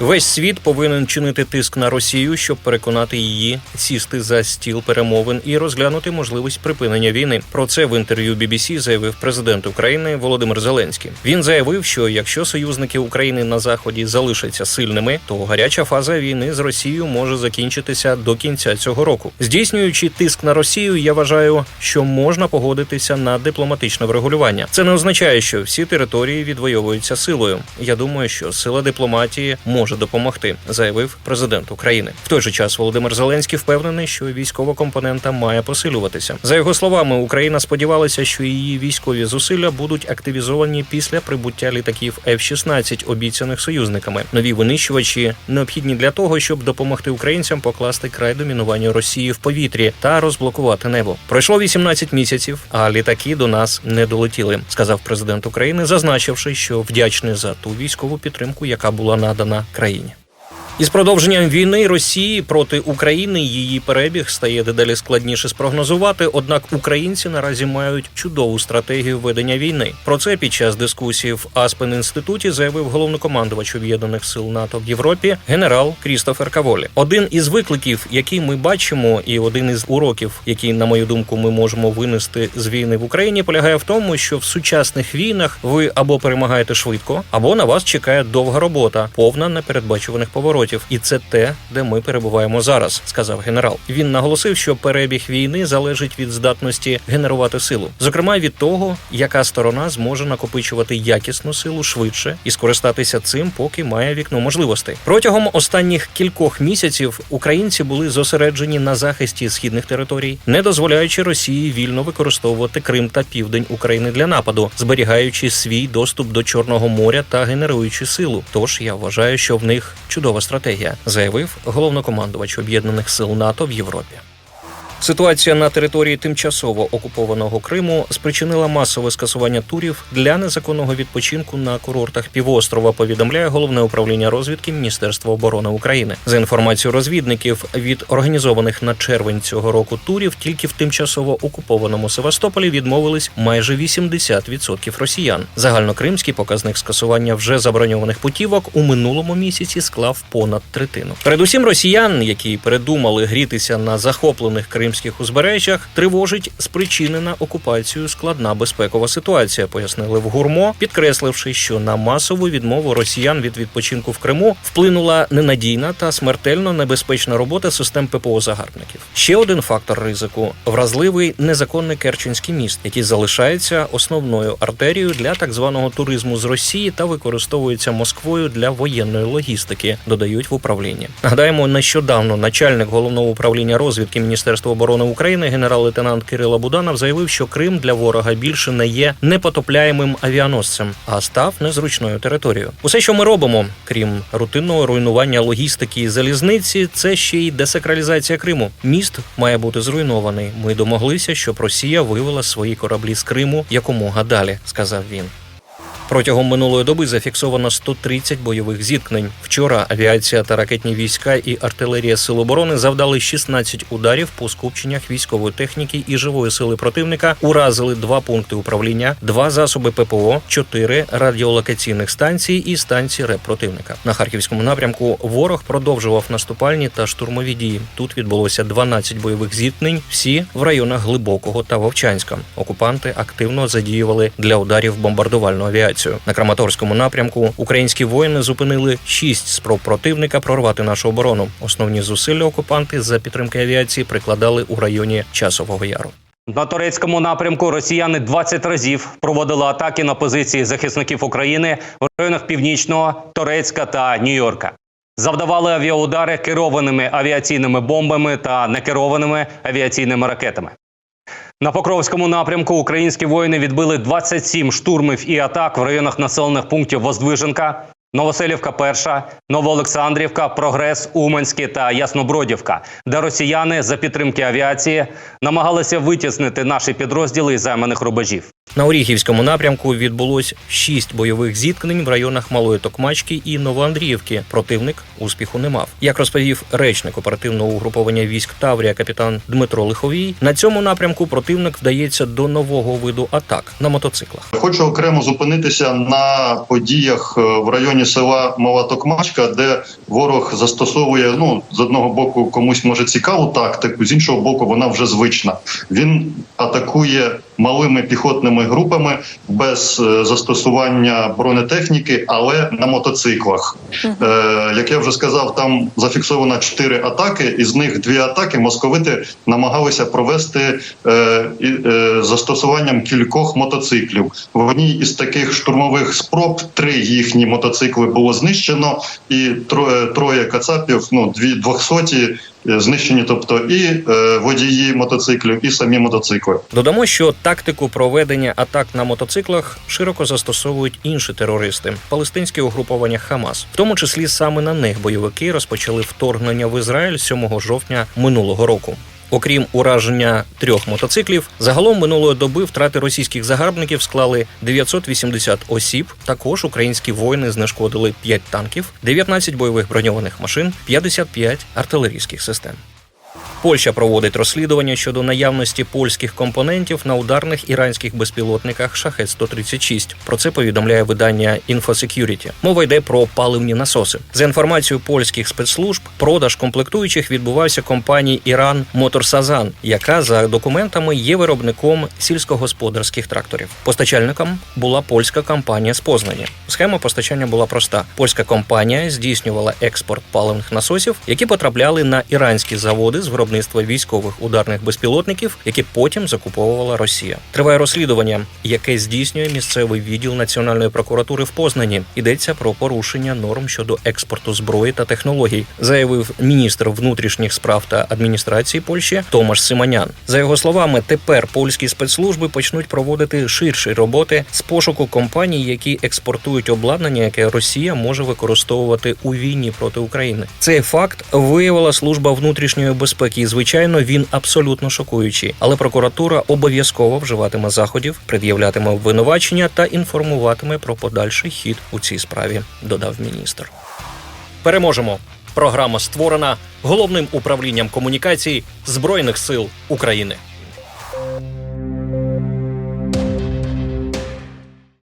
Весь світ повинен чинити тиск на Росію, щоб переконати її сісти за стіл перемовин і розглянути можливість припинення війни. Про це в інтерв'ю BBC заявив президент України Володимир Зеленський. Він заявив, що якщо союзники України на заході залишаться сильними, то гаряча фаза війни з Росією може закінчитися до кінця цього року. Здійснюючи тиск на Росію, я вважаю, що можна погодитися на дипломатичне врегулювання. Це не означає, що всі території відвоюються силою. Я думаю, що сила дипломатії може допомогти, заявив президент України. В той же час Володимир Зеленський впевнений, що військова компонента має посилюватися. За його словами, Україна сподівалася, що її військові зусилля будуть активізовані після прибуття літаків F-16, обіцяних союзниками. Нові винищувачі необхідні для того, щоб допомогти українцям покласти край домінуванню Росії в повітрі та розблокувати небо. Пройшло 18 місяців, а літаки до нас не долетіли, сказав президент України, зазначивши, що вдячний за ту військову підтримку, яка була надана країні. Із продовженням війни Росії проти України її перебіг стає дедалі складніше спрогнозувати. Однак українці наразі мають чудову стратегію ведення війни. Про це під час дискусії в Аспен інституті заявив головнокомандувач об'єднаних сил НАТО в Європі генерал Крістофер Каволі. Один із викликів, який ми бачимо, і один із уроків, які, на мою думку, ми можемо винести з війни в Україні, полягає в тому, що в сучасних війнах ви або перемагаєте швидко, або на вас чекає довга робота, повна непередбачуваних поворотів. І це те, де ми перебуваємо зараз, сказав генерал. Він наголосив, що перебіг війни залежить від здатності генерувати силу, зокрема від того, яка сторона зможе накопичувати якісну силу швидше і скористатися цим, поки має вікно можливостей. Протягом останніх кількох місяців українці були зосереджені на захисті східних територій, не дозволяючи Росії вільно використовувати Крим та південь України для нападу, зберігаючи свій доступ до Чорного моря та генеруючи силу. Тож я вважаю, що в них чудова стратегія, заявив головнокомандувач об'єднаних сил НАТО в Європі. Ситуація на території тимчасово окупованого Криму спричинила масове скасування турів для незаконного відпочинку на курортах півострова. Повідомляє головне управління розвідки Міністерства оборони України. За інформацією розвідників від організованих на червень цього року турів, тільки в тимчасово окупованому Севастополі відмовились майже 80% росіян. Загальнокримський показник скасування вже заброньованих путівок у минулому місяці склав понад третину. Передусім, росіян, які передумали грітися на захоплених Крим кримських узбережжях тривожить спричинена окупацією складна безпекова ситуація, пояснили в гурмо, підкресливши, що на масову відмову росіян від відпочинку в Криму вплинула ненадійна та смертельно небезпечна робота систем ППО загарбників. Ще один фактор ризику вразливий незаконний Керченський міст, який залишається основною артерією для так званого туризму з Росії та використовується Москвою для воєнної логістики. Додають в управлінні. Нагадаємо, нещодавно начальник головного управління розвідки міністерства оборони України генерал-лейтенант Кирило Буданов заявив, що Крим для ворога більше не є непотопляємим авіаносцем, а став незручною територією. Усе, що ми робимо, крім рутинного руйнування логістики і залізниці, це ще й десакралізація Криму. Міст має бути зруйнований. Ми домоглися, щоб Росія вивела свої кораблі з Криму якомога далі, сказав він. Протягом минулої доби зафіксовано 130 бойових зіткнень. Вчора авіація та ракетні війська і артилерія сил оборони завдали 16 ударів по скупченнях військової техніки і живої сили противника. Уразили два пункти управління, два засоби ППО, чотири радіолокаційних станції і станції РЕП противника. На харківському напрямку ворог продовжував наступальні та штурмові дії. Тут відбулося 12 бойових зіткнень, всі в районах Глибокого та Вовчанська. Окупанти активно задіювали для ударів бомбардувальну авіацію. На Краматорському напрямку українські воїни зупинили шість спроб противника прорвати нашу оборону. Основні зусилля окупанти за підтримки авіації прикладали у районі Часового Яру. На турецькому напрямку росіяни 20 разів проводили атаки на позиції захисників України в районах Північного, Торецька та Нью-Йорка. Завдавали авіаудари керованими авіаційними бомбами та некерованими авіаційними ракетами. На Покровському напрямку українські воїни відбили 27 штурмів і атак в районах населених пунктів Воздвиженка, Новоселівка перша, Новоолександрівка, Прогрес, Уманське та Яснобродівка, де росіяни за підтримки авіації намагалися витіснити наші підрозділи із займаних рубежів. На Оріхівському напрямку відбулось шість бойових зіткнень в районах Малої Токмачки і Новоандріївки. Противник успіху не мав. Як розповів речник оперативного угруповання військ Таврія капітан Дмитро Лиховій, на цьому напрямку противник вдається до нового виду атак на мотоциклах. Хочу окремо зупинитися на подіях е, в районі села Мала Токмачка, де ворог застосовує ну з одного боку комусь може цікаву тактику, з іншого боку, вона вже звична. Він атакує малими піхотними групами без е, застосування бронетехніки, але на мотоциклах. Е, як я вже сказав, там зафіксовано чотири атаки. Із них дві атаки московити намагалися провести е, е, застосуванням кількох мотоциклів. В одній із таких штурмових спроб три їхні мотоцикли було знищено, і троє, троє кацапів, ну дві двохсоті знищені, тобто і е, водії мотоциклів, і самі мотоцикли. Додамо, що тактику проведення атак на мотоциклах широко застосовують інші терористи палестинське угруповання Хамас, в тому числі саме на них бойовики розпочали вторгнення в Ізраїль 7 жовтня минулого року. Окрім ураження трьох мотоциклів, загалом минулої доби втрати російських загарбників склали 980 осіб. Також українські воїни знешкодили 5 танків, 19 бойових броньованих машин, 55 артилерійських систем. Польща проводить розслідування щодо наявності польських компонентів на ударних іранських безпілотниках шахет 136 Про це повідомляє видання InfoSecurity. Мова йде про паливні насоси. За інформацією польських спецслужб, продаж комплектуючих відбувався компанії Іран Моторсазан, яка за документами є виробником сільськогосподарських тракторів. Постачальником була польська компанія з Познані. Схема постачання була проста: польська компанія здійснювала експорт паливних насосів, які потрапляли на іранські заводи з виробництва військових ударних безпілотників, які потім закуповувала Росія. Триває розслідування, яке здійснює місцевий відділ національної прокуратури в Познані. Йдеться про порушення норм щодо експорту зброї та технологій, заявив міністр внутрішніх справ та адміністрації Польщі Томаш Симонян. За його словами, тепер польські спецслужби почнуть проводити ширші роботи з пошуку компаній, які експортують обладнання, яке Росія може використовувати у війні проти України. Цей факт виявила служба внутрішньої безпеки. І, звичайно, він абсолютно шокуючий. Але прокуратура обов'язково вживатиме заходів, пред'являтиме обвинувачення та інформуватиме про подальший хід у цій справі. Додав міністр. Переможемо. Програма створена головним управлінням комунікацій Збройних сил України.